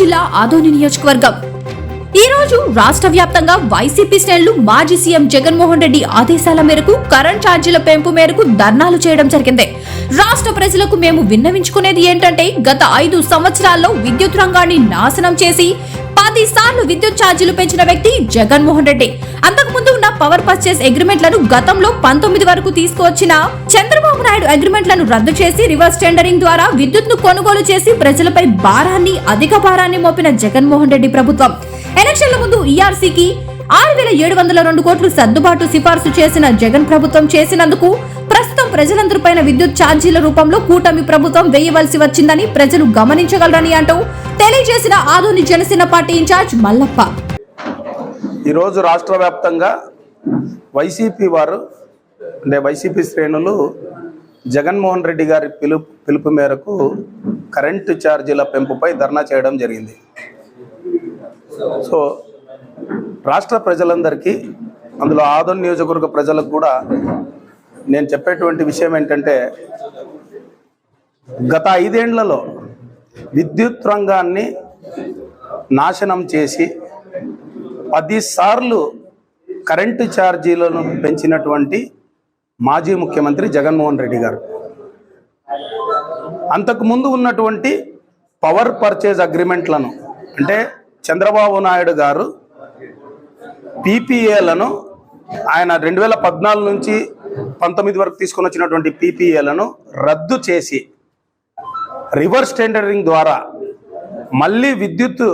జిల్లా ఆదోని నియోజకవర్గం. ఈ రోజు రాష్ట్ర వ్యాప్తంగా వైసీపీ శ్రేణులు మాజీ సీఎం జగన్మోహన్ రెడ్డి ఆదేశాల మేరకు కరెంట్ ఛార్జీల పెంపు మేరకు ధర్నాలు చేయడం జరిగింది. రాష్ట్ర ప్రజలకు మేము విన్నవించుకునేది ఏంటంటే గత ఐదు సంవత్సరాల్లో విద్యుత్ రంగాన్ని నాశనం చేసి పది సార్లు విద్యుత్ ఛార్జీలు పెంచిన వ్యక్తి జగన్మోహన్ రెడ్డి. అంతకు ముందు ఉన్న పవర్ పర్చేస్ అగ్రిమెంట్లను గతంలో పంతొమ్మిది వరకు తీసుకువచ్చిన చంద్రబాబు నాయుడు అగ్రిమెంట్లను రద్దు చేసి రివర్స్ టెండరింగ్ ద్వారా విద్యుత్ను కొనుగోలు చేసి ప్రజలపై భారాన్ని అధిక భారాన్ని మోపిన జగన్మోహన్ రెడ్డి ప్రభుత్వం. ఎలక్షన్ల ముందు ఈఆర్సీకి ఆరు వేల ఏడు వందల రెండు కోట్లు సర్దుబాటు సిఫార్సు చేసిన జగన్ ప్రభుత్వం చేసినందుకు ప్రస్తుతం ప్రజలందరిపైన విద్యుత్ ఛార్జీల రూపంలో కూటమి ప్రభుత్వం వేయవలసి వచ్చిందని ప్రజలు గమనించగలరని అంటూ తెలియజేసిన ఆధునిక జనసేన పార్టీ ఇన్ఛార్జ్ మల్లప్ప. ఈరోజు రాష్ట్ర వ్యాప్తంగా వైసీపీ వారు అంటే వైసీపీ శ్రేణులు జగన్మోహన్ రెడ్డి గారి పిలుపు పిలుపు మేరకు కరెంటు ఛార్జీల పెంపుపై ధర్నా చేయడం జరిగింది. సో రాష్ట్ర ప్రజలందరికీ అందులో ఆదోన్ నియోజకవర్గ ప్రజలకు కూడా నేను చెప్పేటువంటి విషయం ఏంటంటే గత ఐదేండ్లలో విద్యుత్ రంగాన్ని నాశనం చేసి పదిసార్లు కరెంటు ఛార్జీలను పెంచినటువంటి మాజీ ముఖ్యమంత్రి జగన్మోహన్ రెడ్డి గారు. అంతకుముందు ఉన్నటువంటి పవర్ పర్చేజ్ అగ్రిమెంట్లను అంటే చంద్రబాబు నాయుడు గారు పీపీఏలను ఆయన రెండు వేల పద్నాలుగు నుంచి పంతొమ్మిది వరకు తీసుకొని వచ్చినటువంటి పీపీఏలను రద్దు చేసి రివర్స్ టెండరింగ్ ద్వారా మళ్ళీ విద్యుత్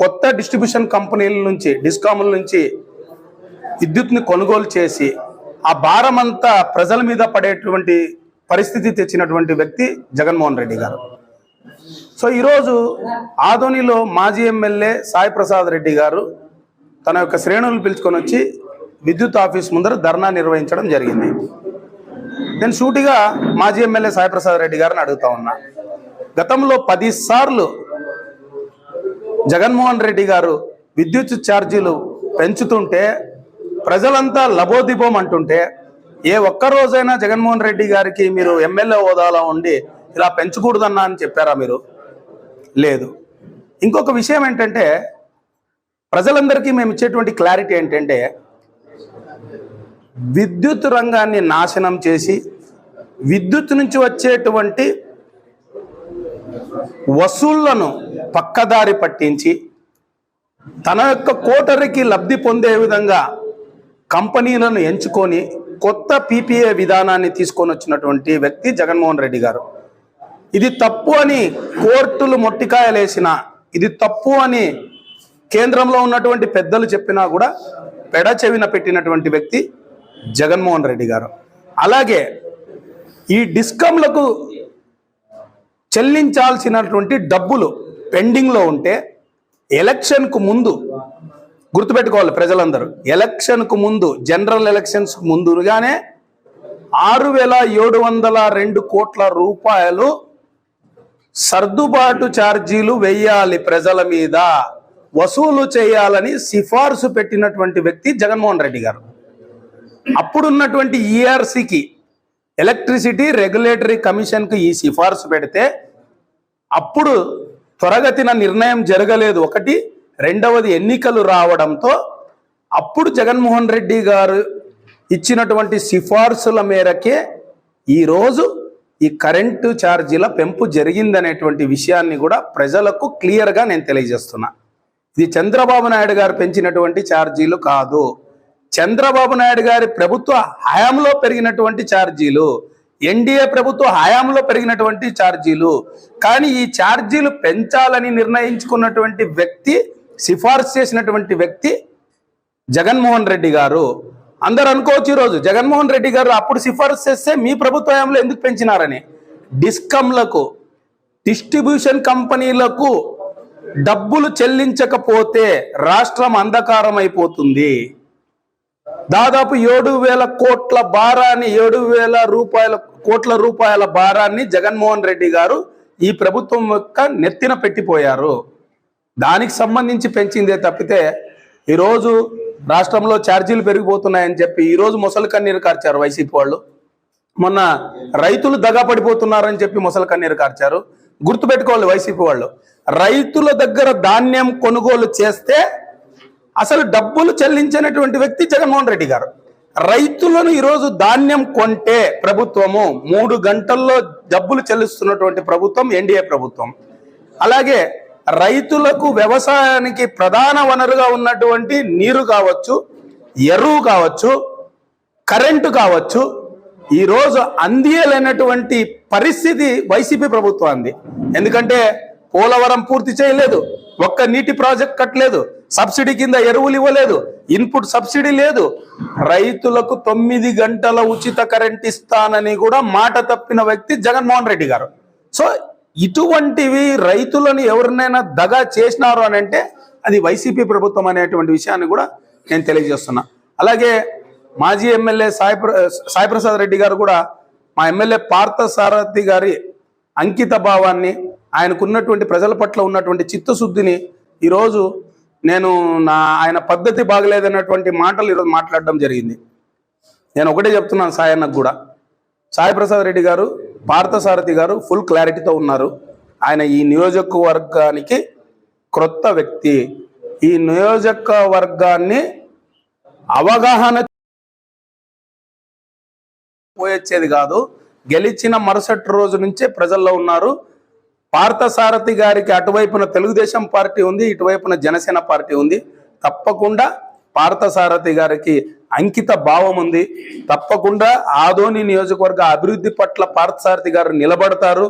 కొత్త డిస్ట్రిబ్యూషన్ కంపెనీల నుంచి డిస్కాముల నుంచి విద్యుత్ని కొనుగోలు చేసి ఆ భారం అంతా ప్రజల మీద పడేటువంటి పరిస్థితి తెచ్చినటువంటి వ్యక్తి జగన్మోహన్ రెడ్డి గారు. సో ఈరోజు ఆధోనిలో మాజీ ఎమ్మెల్యే సాయి ప్రసాద్ రెడ్డి గారు తన యొక్క శ్రేణులను పిలుచుకొని వచ్చి విద్యుత్ ఆఫీస్ ముందర ధర్నా నిర్వహించడం జరిగింది. నేను సూటిగా మాజీ ఎమ్మెల్యే సాయి ప్రసాద్ రెడ్డి గారిని అడుగుతా ఉన్నా. గతంలో పది సార్లు జగన్మోహన్ రెడ్డి గారు విద్యుత్ ఛార్జీలు పెంచుతుంటే ప్రజలంతా లబోదిబోం అంటుంటే ఏ ఒక్క రోజైనా జగన్మోహన్ రెడ్డి గారికి మీరు ఎమ్మెల్యే హోదాలో ఉండి ఇలా పెంచకూడదన్నా అని చెప్పారా మీరు? లేదు. ఇంకొక విషయం ఏంటంటే ప్రజలందరికీ మేము ఇచ్చేటువంటి క్లారిటీ ఏంటంటే విద్యుత్ రంగాన్ని నాశనం చేసి విద్యుత్ నుంచి వచ్చేటువంటి వసూళ్ళను పక్కదారి పట్టించి తన యొక్క కోటరికి లబ్ధి పొందే విధంగా కంపెనీలను ఎంచుకొని కొత్త పీపీఏ విధానాన్ని తీసుకొని వచ్చినటువంటి వ్యక్తి జగన్మోహన్ రెడ్డి గారు. ఇది తప్పు అని కోర్టులు మొట్టికాయలేసిన ఇది తప్పు అని కేంద్రంలో ఉన్నటువంటి పెద్దలు చెప్పినా కూడా పెడచెవిన పెట్టినటువంటి వ్యక్తి జగన్మోహన్ రెడ్డి గారు. అలాగే ఈ డిస్కంలకు చెల్లించాల్సినటువంటి డబ్బులు పెండింగ్లో ఉంటే ఎలక్షన్కు ముందు గుర్తుపెట్టుకోవాలి ప్రజలందరూ. ఎలక్షన్కు ముందు జనరల్ ఎలక్షన్స్కు ముందుగానే ఆరు వేల ఏడు వందల రెండు కోట్ల రూపాయలు సర్దుబాటు ఛార్జీలు వెయ్యాలి ప్రజల మీద. వసూలు చేయాలని సిఫార్సు పెట్టినటువంటి వ్యక్తి జగన్మోహన్ రెడ్డి గారు. అప్పుడున్నటువంటి ఈఆర్సీకి ఎలక్ట్రిసిటీ రెగ్యులేటరీ కమిషన్కి ఈ సిఫార్సు పెడితే అప్పుడు త్వరగతిన నిర్ణయం జరగలేదు. ఒకటి రెండవది ఎన్నికలు రావడంతో అప్పుడు జగన్మోహన్ రెడ్డి గారు ఇచ్చినటువంటి సిఫార్సుల మేరకే ఈరోజు ఈ కరెంటు ఛార్జీల పెంపు జరిగిందనేటువంటి విషయాన్ని కూడా ప్రజలకు క్లియర్గా నేను తెలియజేస్తున్నా. ఇది చంద్రబాబు నాయుడు గారు పెంచినటువంటి ఛార్జీలు కాదు. చంద్రబాబు నాయుడు గారి ప్రభుత్వ హయాంలో పెరిగినటువంటి ఛార్జీలు ఎన్డీఏ ప్రభుత్వ హయాంలో పెరిగినటువంటి ఛార్జీలు కానీ ఈ ఛార్జీలు పెంచాలని నిర్ణయించుకున్నటువంటి వ్యక్తి సిఫార్సు చేసినటువంటి వ్యక్తి జగన్మోహన్ రెడ్డి గారు. అందరు అనుకోవచ్చు ఈరోజు జగన్మోహన్ రెడ్డి గారు అప్పుడు సిఫార్సు చేస్తే మీ ప్రభుత్వ హయాంలో ఎందుకు పెంచినారని? డిస్కంలకు డిస్ట్రిబ్యూషన్ కంపెనీలకు డబ్బులు చెల్లించకపోతే రాష్ట్రం అంధకారం అయిపోతుంది దాదాపు ఏడు వేల కోట్ల భారాన్ని ఏడు వేల రూపాయల కోట్ల రూపాయల భారాన్ని జగన్మోహన్ రెడ్డి గారు ఈ ప్రభుత్వం యొక్క నెత్తిన పెట్టిపోయారు. దానికి సంబంధించి పెంచిందే తప్పితే ఈరోజు రాష్ట్రంలో ఛార్జీలు పెరిగిపోతున్నాయని చెప్పి ఈరోజు ముసలి కన్నీరు కార్చారు వైసీపీ వాళ్ళు. మొన్న రైతులు దగా పడిపోతున్నారని చెప్పి ముసలి కన్నీరు కార్చారు. గుర్తుపెట్టుకోవాలి వైసీపీ వాళ్ళు. రైతుల దగ్గర ధాన్యం కొనుగోలు చేస్తే అసలు డబ్బులు చెల్లించినటువంటి వ్యక్తి జగన్మోహన్ రెడ్డి గారు. రైతులను ఈరోజు ధాన్యం కొంటే ప్రభుత్వము మూడు గంటల్లో డబ్బులు చెల్లిస్తున్నటువంటి ప్రభుత్వం ఎన్డీఏ ప్రభుత్వం. అలాగే రైతులకు వ్యవసాయానికి ప్రధాన వనరుగా ఉన్నటువంటి నీరు కావచ్చు ఎరువు కావచ్చు కరెంటు కావచ్చు ఈరోజు అందియలేనటువంటి పరిస్థితి వైసీపీ ప్రభుత్వాన్ని ఎందుకంటే పోలవరం పూర్తి చేయలేదు ఒక్క నీటి ప్రాజెక్ట్ కట్టలేదు సబ్సిడీ కింద ఎరువులు ఇవ్వలేదు ఇన్పుట్ సబ్సిడీ లేదు. రైతులకు తొమ్మిది గంటల ఉచిత కరెంట్ ఇస్తానని కూడా మాట తప్పిన వ్యక్తి జగన్మోహన్ రెడ్డి గారు. సో ఇటువంటివి రైతులను ఎవరినైనా దగా చేసినారు అని అంటే అది వైసీపీ ప్రభుత్వం అనేటువంటి విషయాన్ని కూడా నేను తెలియజేస్తున్నా. అలాగే మాజీ ఎమ్మెల్యే సాయి సాయిప్రసాద్ రెడ్డి గారు కూడా మా ఎమ్మెల్యే పార్థ సారథి గారి అంకిత భావాన్ని ఆయనకున్నటువంటి ప్రజల పట్ల ఉన్నటువంటి చిత్తశుద్ధిని ఈరోజు నేను నా ఆయన పద్ధతి బాగలేదన్నటువంటి మాటలు ఈరోజు మాట్లాడడం జరిగింది. నేను ఒకటే చెప్తున్నాను సాయన్నకు కూడా. సాయి ప్రసాద్ రెడ్డి గారు పార్థసారథి గారు ఫుల్ క్లారిటీతో ఉన్నారు. ఆయన ఈ నియోజకవర్గానికి క్రొత్త వ్యక్తి. ఈ నియోజకవర్గాన్ని అవగాహన పోయొచ్చేది కాదు. గెలిచిన మరుసటి రోజు నుంచే ప్రజల్లో ఉన్నారు. పార్థసారథి గారికి అటువైపున తెలుగుదేశం పార్టీ ఉంది ఇటువైపున జనసేన పార్టీ ఉంది. తప్పకుండా పార్థసారథి గారికి అంకిత భావం ఉంది. తప్పకుండా ఆదోని నియోజకవర్గ అభివృద్ధి పట్ల పార్థసారథి గారు నిలబడతారు.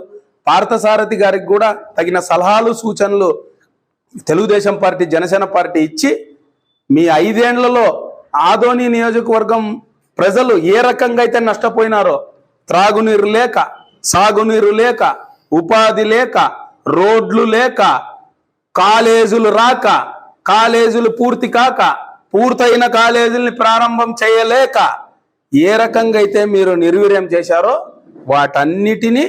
పార్థసారథి గారికి కూడా తగిన సలహాలు సూచనలు తెలుగుదేశం పార్టీ జనసేన పార్టీ ఇచ్చి మీ ఐదేండ్లలో ఆదోని నియోజకవర్గం ప్రజలు ఏ రకంగా అయితే నష్టపోయినారో త్రాగునీరు లేక సాగునీరు లేక ఉపాధి లేక రోడ్లు లేక కాలేజీలు రాక కాలేజీలు పూర్తి కాక పూర్తయిన కాలేజీల్ని ప్రారంభం చేయలేక ఏ రకంగా అయితే మీరు నిర్వీర్యం చేశారో వాటన్నిటినీ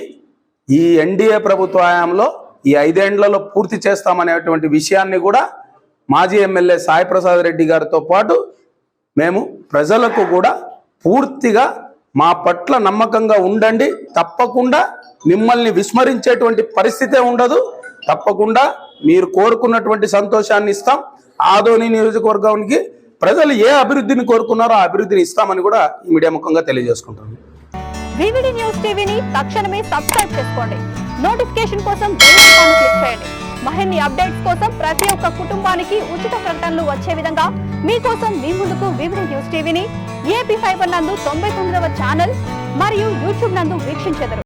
ఈ ఎన్డీఏ ప్రభుత్వ హయాంలో ఈ ఐదేండ్లలో పూర్తి చేస్తామనేటువంటి విషయాన్ని కూడా మాజీ ఎమ్మెల్యే సాయి ప్రసాద్ రెడ్డి గారితో పాటు మేము ప్రజలకు కూడా పూర్తిగా మా పట్ల నమ్మకంగా ఉండండి. తప్పకుండా మిమ్మల్ని విస్మరించేటువంటి పరిస్థితే ఉండదు. తప్పకుండా మీరు కోరుకున్నటువంటి సంతోషాన్ని ఇస్తాం. ఆదోని నియోజకవర్గానికి ప్రజలు ఏ అభివృద్ధిని కోరుకున్నారో ఆ అభివృద్ధిని ఇస్తామని కూడా ఈ మీడియా ముఖంగా తెలియజేసుకుంటాను. వివిడి న్యూస్ టీవీని తక్షణమే సబ్స్క్రైబ్ చేసుకోండి. నోటిఫికేషన్ కోసం బెల్ ఐకాన్ క్లిక్ చేయండి. మరిన్ని అప్డేట్స్ కోసం ప్రతి ఒక్క కుటుంబానికి ఉచిత ప్రకటనలు వచ్చే విధంగా మీకోసం మీ ముందుకు వివిడి న్యూస్ టీవీని ఏపీ ఫైబర్ నందు తొంభై తొమ్మిదవ ఛానల్ మరియు యూట్యూబ్ నందు వీక్షించెదరు.